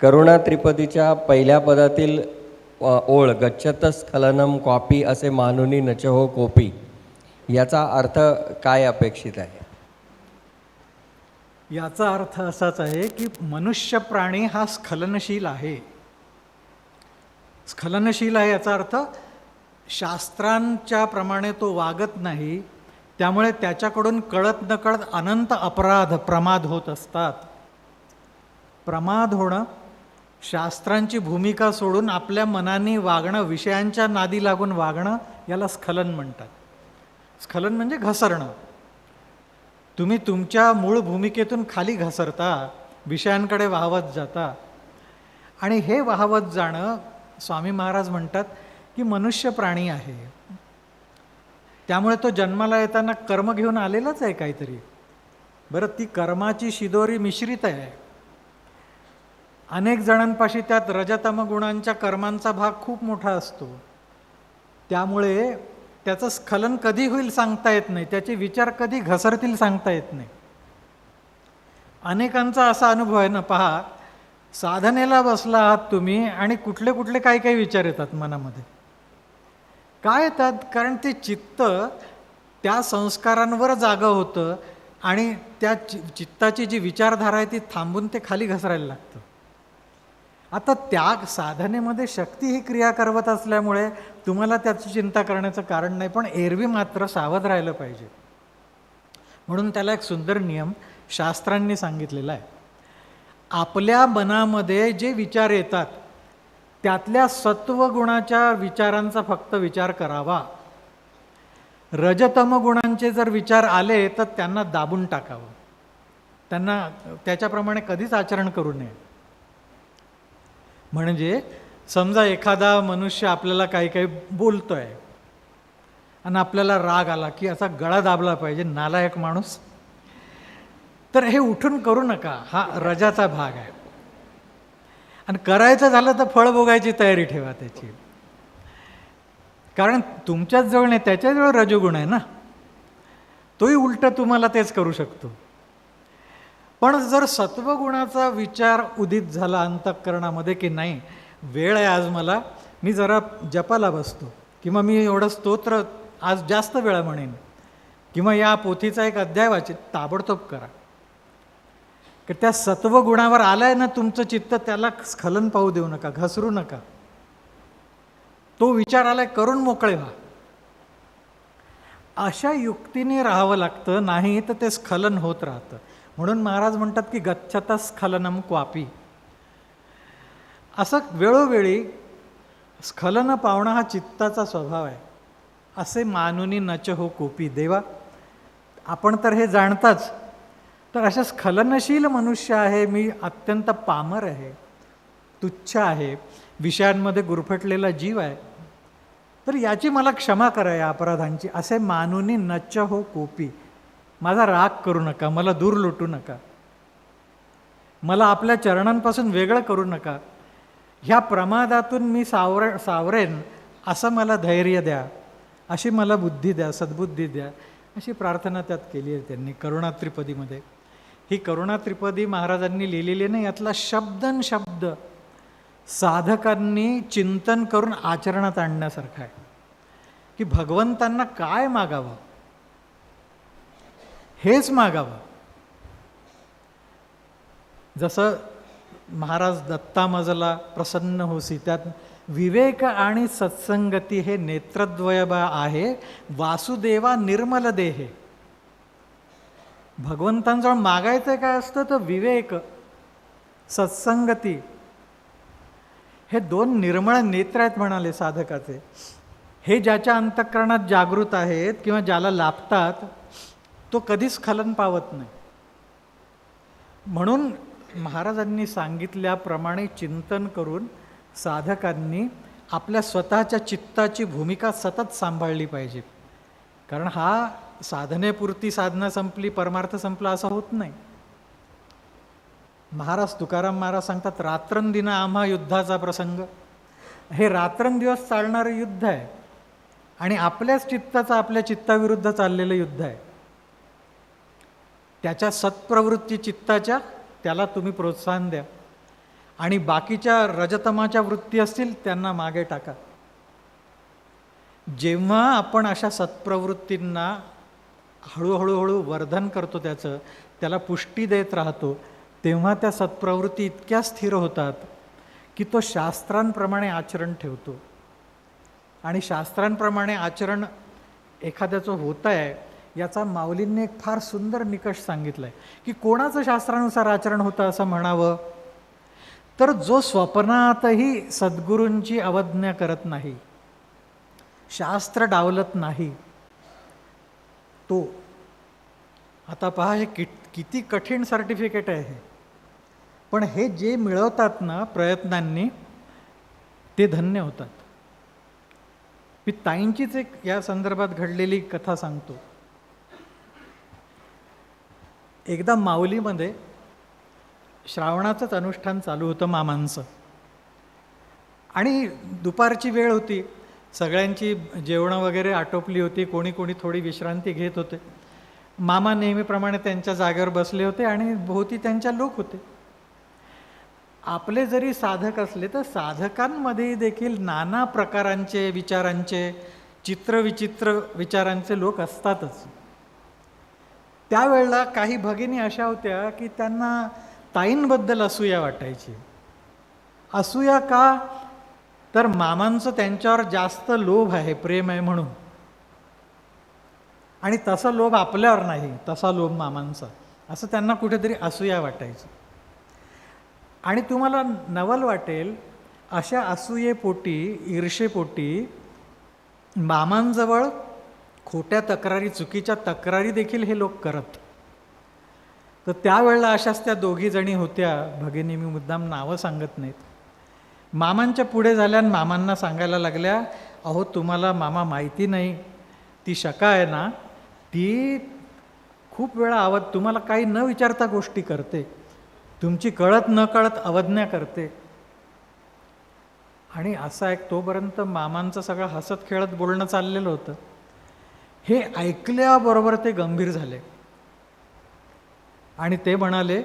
करुणा त्रिपदीच्या पहिल्या पदातील ओळ गच्छत स्खलनम कॉपी असे मानुनी नचहो कोपी. याचा अर्थ काय अपेक्षित आहे? याचा अर्थ असाच आहे की मनुष्य प्राणी हा स्खलनशील आहे. स्खलनशील आहे याचा अर्थ शास्त्रांच्या प्रमाणे तो वागत नाही त्यामुळे त्याच्याकडून कळत नकळत अनंत अपराध प्रमाद होत असतात. प्रमाद होणं शास्त्रांची भूमिका सोडून आपल्या मनाने वागणं विषयांच्या नादी लागून वागणं याला स्खलन म्हणतात. स्खलन म्हणजे घसरणं. तुम्ही तुमच्या मूळ भूमिकेतून खाली घसरता विषयांकडे वाहवत जाता. आणि हे वाहवत जाणं स्वामी महाराज म्हणतात की मनुष्य प्राणी आहे. त्यामुळे तो जन्माला येताना कर्म घेऊन आलेलाच आहे काहीतरी. बरं ती कर्माची शिदोरी मिश्रित आहे. अनेक जणांपाशी त्यात रजतम गुणांच्या कर्मांचा भाग खूप मोठा असतो. त्यामुळे त्याचं स्खलन कधी होईल सांगता येत नाही. त्याचे विचार कधी घसरतील सांगता येत नाही. अनेकांचा असा अनुभव आहे ना पहा साधनेला बसला आहात तुम्ही आणि कुठले कुठले काही काही विचार येतात मनामध्ये. काय येतात? कारण ते चित्त त्या संस्कारांवर जागं होतं आणि त्या चि चित्ताची जी विचारधारा आहे ती थांबून ते खाली घसरायला लागतं. आता त्या साधनेमध्ये शक्ती ही क्रिया करवत असल्यामुळे तुम्हाला त्याची चिंता करण्याचं कारण नाही पण एरवी मात्र सावध राहिलं पाहिजे. म्हणून त्याला एक सुंदर नियम शास्त्रांनी सांगितलेला आहे. आपल्या मनामध्ये जे विचार येतात त्यातल्या सत्वगुणाच्या विचारांचा फक्त विचार करावा. रजतम गुणांचे जर विचार आले तर त्यांना दाबून टाकावं. त्यांना त्याच्याप्रमाणे कधीच आचरण करू नये. म्हणजे समजा एखादा मनुष्य आपल्याला काही काही बोलतो आहे आणि आपल्याला राग आला की असा गळा दाबला पाहिजे नालायक माणूस. तर हे उठून करू नका हा रजाचा भाग आहे. आणि करायचं झालं तर फळ भोगायची तयारी ठेवा त्याची. कारण तुमच्याच जवळ नाही त्याच्याजवळ रजोगुण आहे ना. तोही उलट तुम्हाला तेच करू शकतो. पण जर सत्वगुणाचा विचार उदित झाला अंतःकरणामध्ये की नाही वेळ आहे आज मला मी जरा जपाला बसतो. किंवा मी एवढं स्तोत्र आज जास्त वेळा म्हणेन. किंवा या पोथीचा एक अध्याय वाचित ताबडतोब करा. की त्या सत्वगुणावर आलाय ना तुमचं चित्त त्याला स्खलन पाहू देऊ नका घसरू नका. तो विचार आलाय करून मोकळे व्हा. अशा युक्तीने राहावं लागतं नाही तर ते स्खलन होत राहतं. म्हणून महाराज म्हणतात की गच्छता स्खलनम क्वापी. असं वेळोवेळी स्खलन पावणं हा चित्ताचा स्वभाव आहे. असे मानुनी नच हो कोपी. देवा आपण तर हे जाणताच. तर अशा स्खलनशील मनुष्य आहे मी अत्यंत पामर आहे तुच्छ आहे विषयांमध्ये गुरफटलेला जीव आहे. तर याची मला क्षमा करा या अपराधांची. असे मानुनी नच हो कोपी. माझा राग करू नका मला दूर लुटू नका. मला आपल्या चरणांपासून वेगळं करू नका. ह्या प्रमादातून मी सावर सावरेन असं मला धैर्य द्या अशी मला बुद्धी द्या सद्बुद्धी द्या अशी प्रार्थना त्यात केली आहे त्यांनी करुणा त्रिपदीमध्ये. ही करुणा त्रिपदी महाराजांनी लिहिलेली नाही यातला शब्दन शब्द साधकांनी चिंतन करून आचरणात आणण्यासारखं आहे. की भगवंतांना काय मागावं? हेच मागावं. जसं महाराज दत्ता मजला प्रसन्न होसी त्यात विवेक आणि सत्संगती हे नेत्रद्वयबा आहे वासुदेवा निर्मल देहे. भगवंतांजवळ मागायचं काय असतं तर विवेक सत्संगती हे दोन निर्मळ नेत्र आहेत म्हणाले साधकाचे. हे ज्याच्या अंतःकरणात जागृत आहेत किंवा ज्याला लाभतात तो कधीच खलन पावत नाही. म्हणून महाराजांनी सांगितल्याप्रमाणे चिंतन करून साधकांनी आपल्या स्वतःच्या चित्ताची भूमिका सतत सांभाळली पाहिजे. कारण हा साधनेपुरती साधना संपली परमार्थ संपला असं होत नाही. महाराज तुकाराम महाराज सांगतात रात्रंदिनं आम्हा युद्धाचा प्रसंग. हे रात्रंदिवस चालणारं युद्ध आहे. आणि आपल्याच चित्ताचं आपल्या चित्ताविरुद्ध चाललेलं युद्ध आहे. त्याच्या सत्प्रवृत्ती चित्ताच्या त्याला तुम्ही प्रोत्साहन द्या. आणि बाकीच्या रजतमाच्या वृत्ती असतील त्यांना मागे टाका. जेव्हा आपण अशा सत्प्रवृत्तींना हळूहळूहळू वर्धन करतो त्याचं त्याला पुष्टी देत राहतो तेव्हा त्या सत्प्रवृत्ती इतक्या स्थिर होतात की तो शास्त्रांप्रमाणे आचरण ठेवतो. आणि शास्त्रांप्रमाणे आचरण एखाद्याचं होतं आहे याचा माऊलींनी एक फार सुंदर निकष सांगितला आहे की कोणाचं शास्त्रानुसार आचरण होतं असं म्हणावं? तर जो स्वप्नातही सद्गुरूंची अवज्ञा करत नाही शास्त्र डावलत नाही तो आता पहा हे कि किती कठीण सर्टिफिकेट आहे हे. पण हे जे मिळवतात ना प्रयत्नांनी ते धन्य होतात. मी ताईंचीच एक या संदर्भात घडलेली कथा सांगतो. एकदा माऊलीमध्ये श्रावणाचंच अनुष्ठान चालू होतं मामांचं. आणि दुपारची वेळ होती. सगळ्यांची जेवणं वगैरे आटोपली होती. कोणी कोणी थोडी विश्रांती घेत होते. मामा नेहमीप्रमाणे त्यांच्या जागेवर बसले होते आणि भोवती त्यांच्या लोक होते. आपले जरी साधक असले तर साधकांमध्ये देखील नाना प्रकारांचे विचारांचे चित्रविचित्र विचारांचे लोक असतातच. त्यावेळेला काही भगिनी अशा होत्या की त्यांना ताईंबद्दल असूया वाटायची. असूया का? तर मामांचं त्यांच्यावर जास्त लोभ आहे प्रेम आहे म्हणून. आणि तसा लोभ आपल्यावर नाही तसा लोभ मामांचा. असं त्यांना कुठेतरी असूया वाटायचं. आणि तुम्हाला नवल वाटेल अशा असूयेपोटी ईर्षेपोटी मामांजवळ खोट्या तक्रारी चुकीच्या तक्रारी देखील हे लोक करत. तर त्यावेळेला अशाच त्या दोघीजणी होत्या भगिनी मी मुद्दाम नावं सांगत नाहीत. मामांच्या पुढे झाल्या आणि मामांना सांगायला लागल्या अहो तुम्हाला मामा माहिती नाही. ती शका आहे ना ती खूप वेळा आवाज तुम्हाला काही न विचारता गोष्टी करते. तुमची कळत न कळत अवज्ञा करते. आणि असा एक तोपर्यंत मामांचं सगळं हसत खेळत बोलणं चाललेलं होतं. हे ऐकल्याबरोबर ते गंभीर झाले. आणि ते म्हणाले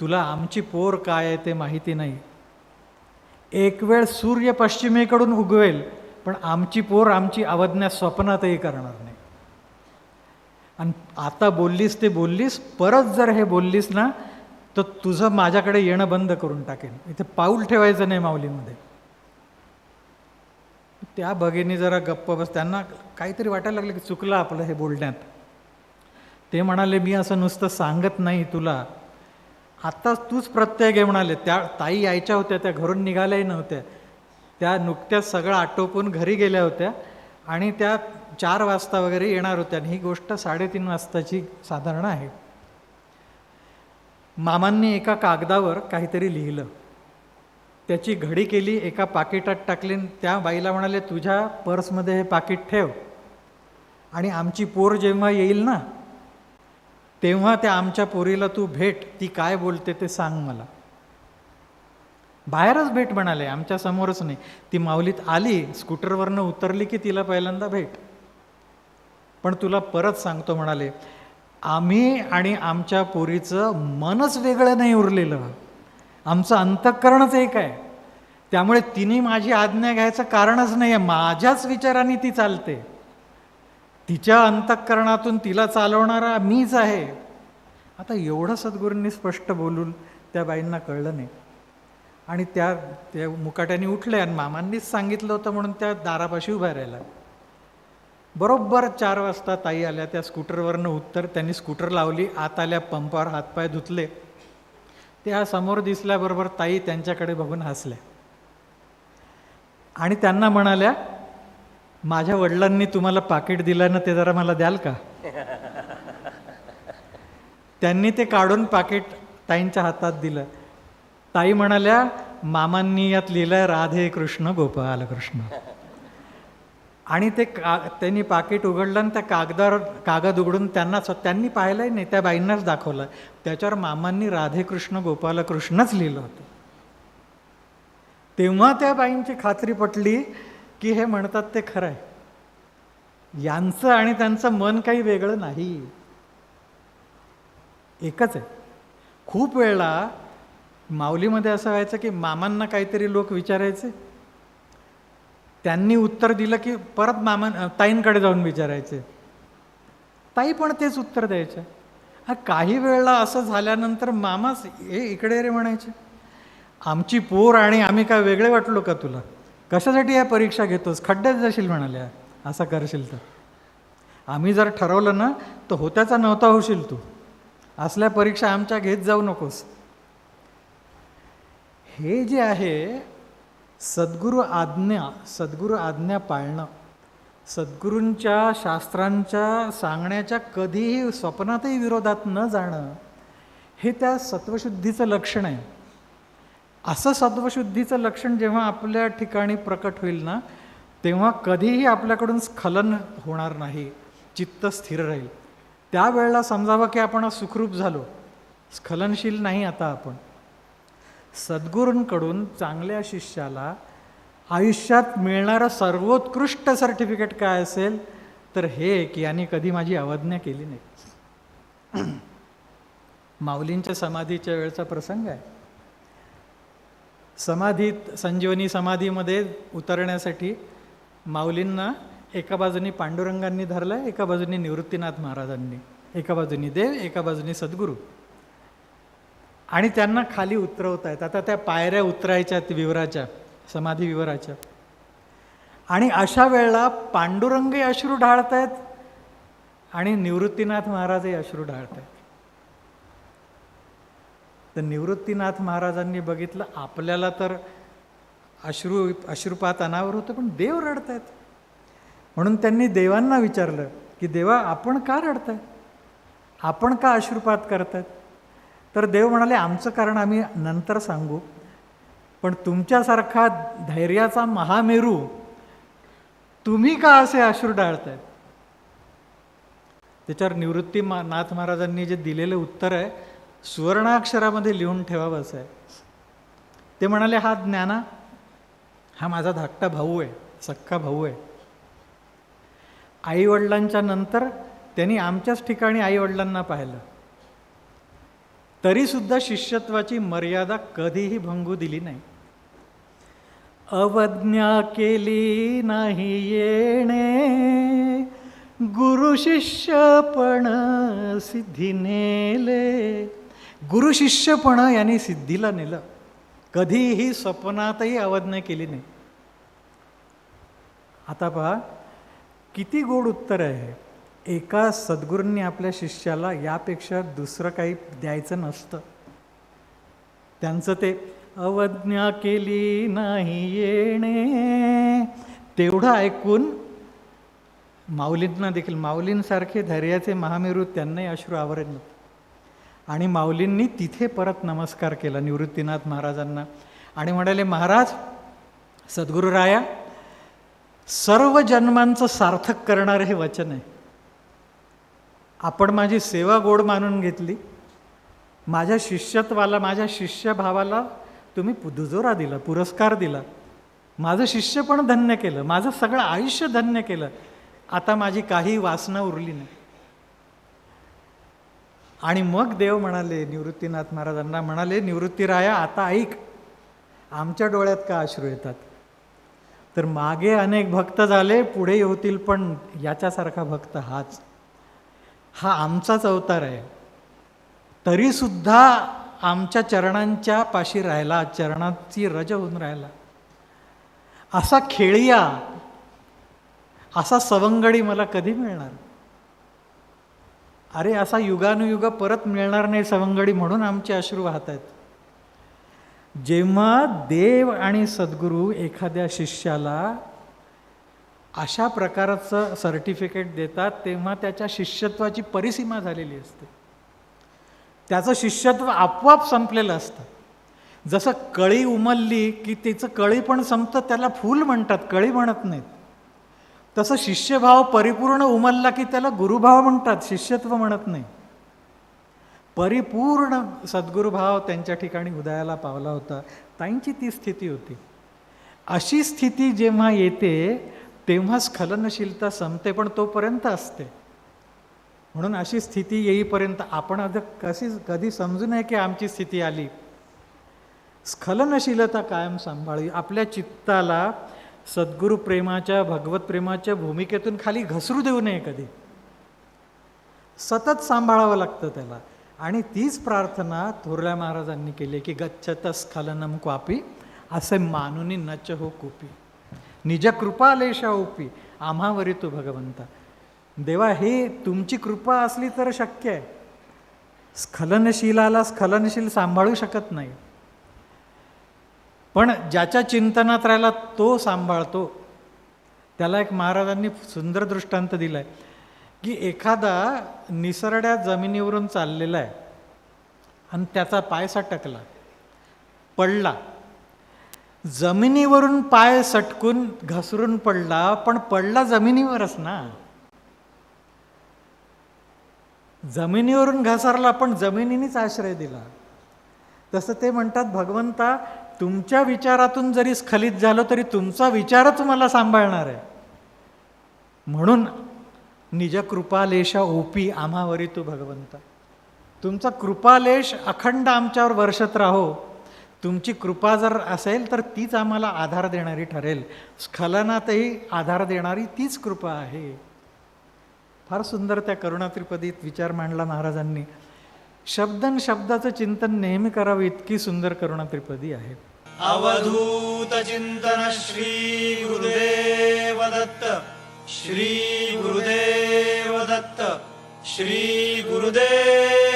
तुला आमची पोर काय आहे ते माहिती नाही. एक वेळ सूर्य पश्चिमेकडून उगवेल पण आमची पोर आमची अवज्ञा स्वप्नातही करणार नाही. आणि आता बोललीस ते बोललीस परत जर हे बोललीस ना तर तुझं माझ्याकडे येणं बंद करून टाकेन. इथे पाऊल ठेवायचं नाही माऊलीमध्ये. त्या भगिनी जरा गप्प बस. त्यांना काहीतरी वाटायला लागलं की चुकलं आपलं हे बोलण्यात. ते म्हणाले मी असं नुसतं सांगत नाही तुला. आत्ताच तूच प्रत्यय घे म्हणाले. त्या ताई यायच्या होत्या त्या घरून निघाल्याही नव्हत्या. त्या नुकत्याच सगळं आटोपून घरी गेल्या होत्या आणि त्या चार वाजता वगैरे येणार होत्या आणि ही गोष्ट साडेतीन वाजताची साधारण आहे. मामांनी एका कागदावर काहीतरी लिहिलं. त्याची घडी केली एका पाकिटात टाकली आणि त्या बाईला म्हणाले तुझ्या पर्समध्ये हे पाकिट ठेव आणि आमची पोर जेव्हा येईल ना तेव्हा त्या आमच्या पोरीला तू भेट. ती काय बोलते ते सांग मला. बाहेरच भेट म्हणाले आमच्या समोरच नाही. ती माऊलीत आली स्कूटरवरनं उतरली की तिला पहिल्यांदा भेट. पण तुला परत सांगतो म्हणाले आम्ही आणि आमच्या पोरीचं मनच वेगळं नाही उरलेलं. आमचं अंतःकरणच एक आहे. त्यामुळे तिने माझी आज्ञा घ्यायचं कारणच नाही आहे माझ्याच विचाराने ती चालते. तिच्या अंतःकरणातून तिला चालवणारा मीच आहे. आता एवढं सद्गुरूंनी स्पष्ट बोलून त्या बाईंना कळलं नाही. आणि त्या त्या मुकाट्याने उठल्या आणि मामांनीच सांगितलं होतं म्हणून त्या दारापाशी उभ्या राहिल्या बरोबर चार वाजता ताई आल्या त्या स्कूटरवरनं उत्तर त्यांनी स्कूटर लावली आत आल्या पंपावर हातपाय धुतले. त्या समोर दिसल्याबरोबर ताई त्यांच्याकडे बघून हसल्या आणि त्यांना म्हणाल्या माझ्या वडिलांनी तुम्हाला पाकिट दिलं ना ते जरा मला द्याल का? त्यांनी ते काढून पाकिट ताईंच्या हातात दिलं. ताई म्हणाल्या मामांनी यात लिहिलंय राधे कृष्ण गोपाल कृष्ण. आणि ते का त्यांनी पाकिट उघडलं आणि त्या कागदावर कागद उघडून त्यांना स्व- त्यांनी पाहिलंही नाही त्या बाईंनाच दाखवलं. त्याच्यावर मामांनी राधेकृष्ण गोपालकृष्णच लिहिलं होतं. तेव्हा त्या बाईंची खात्री पटली की हे म्हणतात ते खरं आहे यांचं आणि त्यांचं मन काही वेगळं नाही. एकच आहे. खूप वेळा माऊलीमध्ये असं व्हायचं की मामांना काहीतरी लोक विचारायचे त्यांनी उत्तर दिलं की परत मामन ताईंकडे जाऊन विचारायचे. ताई पण तेच उत्तर द्यायचे हा काही वेळेला असं झाल्यानंतर मामाच हे इकडे रे म्हणायचे आमची पोर आणि आम्ही काय वेगळे वाटलो का तुला? कशासाठी या परीक्षा घेतोस? खड्ड्यात जाशील म्हणाल्या. असं करशील तर. आम्ही जर ठरवलं ना तर होत्याचा नव्हता होशील तू. असल्या परीक्षा आमच्या घेत जाऊ नकोस. हे जे आहे सद्गुरू आज्ञा सद्गुरू आज्ञा पाळणं. सद्गुरूंच्या शास्त्रांच्या सांगण्याच्या कधीही स्वप्नातही विरोधात न जाणं हे त्या सत्वशुद्धीचं लक्षण आहे. असं सत्वशुद्धीचं लक्षण जेव्हा आपल्या ठिकाणी प्रकट होईल ना तेव्हा कधीही आपल्याकडून स्खलन होणार नाही चित्त स्थिर राहील. त्यावेळेला समजावं की आपण सुखरूप झालो. स्खलनशील नाही आता आपण. सद्गुरूंकडून चांगल्या शिष्याला आयुष्यात मिळणारं सर्वोत्कृष्ट सर्टिफिकेट काय असेल तर हे की यांनी कधी माझी अवज्ञा केली नाही. माऊलींच्या समाधीच्या वेळचा प्रसंग आहे. समाधीत संजीवनी समाधीमध्ये उतरण्यासाठी माऊलींना एका बाजूनी पांडुरंगांनी धरलं एका बाजूनी निवृत्तीनाथ महाराजांनी. एका बाजूनी देव एका बाजूनी सद्गुरू. आणि त्यांना खाली उतरवत आहेत आता त्या पायऱ्या उतरायच्या विवराच्या समाधी विवराच्या. आणि अशा वेळेला पांडुरंगही अश्रू ढाळत आहेत आणि निवृत्तीनाथ महाराजही अश्रू ढाळत आहेत तर निवृत्तीनाथ महाराजांनी बघितलं आपल्याला तर अश्रू अश्रुपात अनावर होतं पण देव रडत आहेत म्हणून त्यांनी देवांना विचारलं की देवा आपण का रडताय आपण का अश्रुपात करतायत? तर देव म्हणाले आमचं कारण आम्ही नंतर सांगू. पण तुमच्यासारखा धैर्याचा महामेरू तुम्ही का असे अश्रू डाळतायत त्याच्यावर निवृत्ती मा नाथ महाराजांनी जे दिलेलं उत्तर आहे सुवर्णाक्षरामध्ये लिहून ठेवावं असं आहे. ते म्हणाले हा ज्ञाना हा माझा धाकटा भाऊ आहे सक्का भाऊ आहे. आईवडिलांच्या नंतर त्यांनी आमच्याच ठिकाणी आईवडिलांना पाहिलं. तरीसुद्धा शिष्यत्वाची मर्यादा कधीही भंगू दिली नाही. अवज्ञा केली नाही येणे गुरुशिष्यपण सिद्धी नेले. गुरु याने यांनी सिद्धीला नेलं. कधीही स्वप्नातही अवज्ञा केली नाही. आता पहा किती गोड उत्तर आहे. एका सद्गुरूंनी आपल्या शिष्याला यापेक्षा दुसरं काही द्यायचं नसतं. त्यांचं ते अवज्ञा केली नाही येणे. तेवढं ऐकून माऊलींना देखील माऊलींसारखे धैर्याचे महामेरू त्यांनाही अश्रू आवरेल. आणि माऊलींनी तिथे परत नमस्कार केला निवृत्तीनाथ महाराजांना. आणि म्हणाले महाराज सद्गुरू राया सर्व जन्मांचं सार्थक करणारं हे वचन आहे. आपण माझी सेवा गोड मानून घेतली. माझ्या शिष्यत्वाला माझ्या शिष्यभावाला तुम्ही पु- दुजोरा दिला पुरस्कार दिला. माझं शिष्य पण धन्य केलं माझं सगळं आयुष्य धन्य केलं. आता माझी काही वासना उरली नाही. आणि मग देव म्हणाले निवृत्तीनाथ महाराजांना म्हणाले निवृत्तीराया आता ऐक. आमच्या डोळ्यात का अश्रू येतात? तर मागे अनेक भक्त झाले पुढे होतील पण याच्यासारखा भक्त हाच. हा आमचाच अवतार आहे. तरीसुद्धा आमच्या चरणांच्या पाशी राहिला चरणाची रज होऊन राहिला. असा खेळिया असा सवंगडी मला कधी मिळणार? अरे असा युगानुयुग परत मिळणार नाही सवंगडी म्हणून आमचे अश्रू वाहत आहेत. जेव्हा देव आणि सद्गुरू एखाद्या शिष्याला अशा प्रकारचं सर्टिफिकेट देतात तेव्हा त्याच्या शिष्यत्वाची परिसीमा झालेली असते. त्याचं शिष्यत्व आपोआप संपलेलं असतं. जसं कळी उमलली की तिचं कळी पण संपतं त्याला फूल म्हणतात कळी म्हणत नाहीत. तसं शिष्यभाव परिपूर्ण उमलला की त्याला गुरुभाव म्हणतात शिष्यत्व म्हणत नाही. परिपूर्ण सद्गुरुभाव त्यांच्या ठिकाणी उदयाला पावला होता. ताईंची ती स्थिती होती. अशी स्थिती जेव्हा येते तेव्हा स्खलनशीलता संपते पण तोपर्यंत असते. म्हणून अशी स्थिती येईपर्यंत आपण आता कशी कधी समजू नये की आमची स्थिती आली? स्खलनशीलता कायम सांभाळी. आपल्या चित्ताला सद्गुरु प्रेमाच्या भगवत प्रेमाच्या भूमिकेतून खाली घसरू देऊ नये कधी. सतत सांभाळावं लागतं त्याला. आणि तीच प्रार्थना थोरल्या महाराजांनी केली की गच्छत स्खलनम क्वापी असे मानुनी नच हो कुपी. निज कृपालेशा ओपी आम्हावरी तू भगवंता. देवा हे तुमची कृपा असली तर शक्य आहे. स्खलनशीलाला स्खलनशील सांभाळू शकत नाही. पण ज्याच्या चिंतनात राहिला तो सांभाळतो. त्याला एक महाराजांनी सुंदर दृष्टांत दिलाय की एखादा निसरड्या जमिनीवरून चाललेला आहे आणि त्याचा पाय सटकला पडला जमिनीवरून पाय सटकून घसरून पडला पण पडला जमिनीवरच ना. जमिनीवरून घसरला पण जमिनीनेच आश्रय दिला. तसं ते म्हणतात भगवंता तुमच्या विचारातून जरी स्खलित झालो तरी तुमचा विचारच मला सांभाळणार आहे. म्हणून निज कृपालेशा ओपी आम्हावरी तू भगवंता. तुमचा कृपालेश अखंड आमच्यावर वर्षत राहो. तुमची कृपा जर असेल तर तीच आम्हाला आधार देणारी ठरेल. स्खलनातही आधार देणारी तीच कृपा आहे. फार सुंदर त्या करुणात्रिपदीत विचार मांडला महाराजांनी. शब्दन शब्दाचं चिंतन नेहमी करावं इतकी सुंदर करुणात्रिपदी आहे. अवधूत चिंतन श्री गुरुदेव दत्त श्री गुरुदेव दत्त श्री गुरुदेव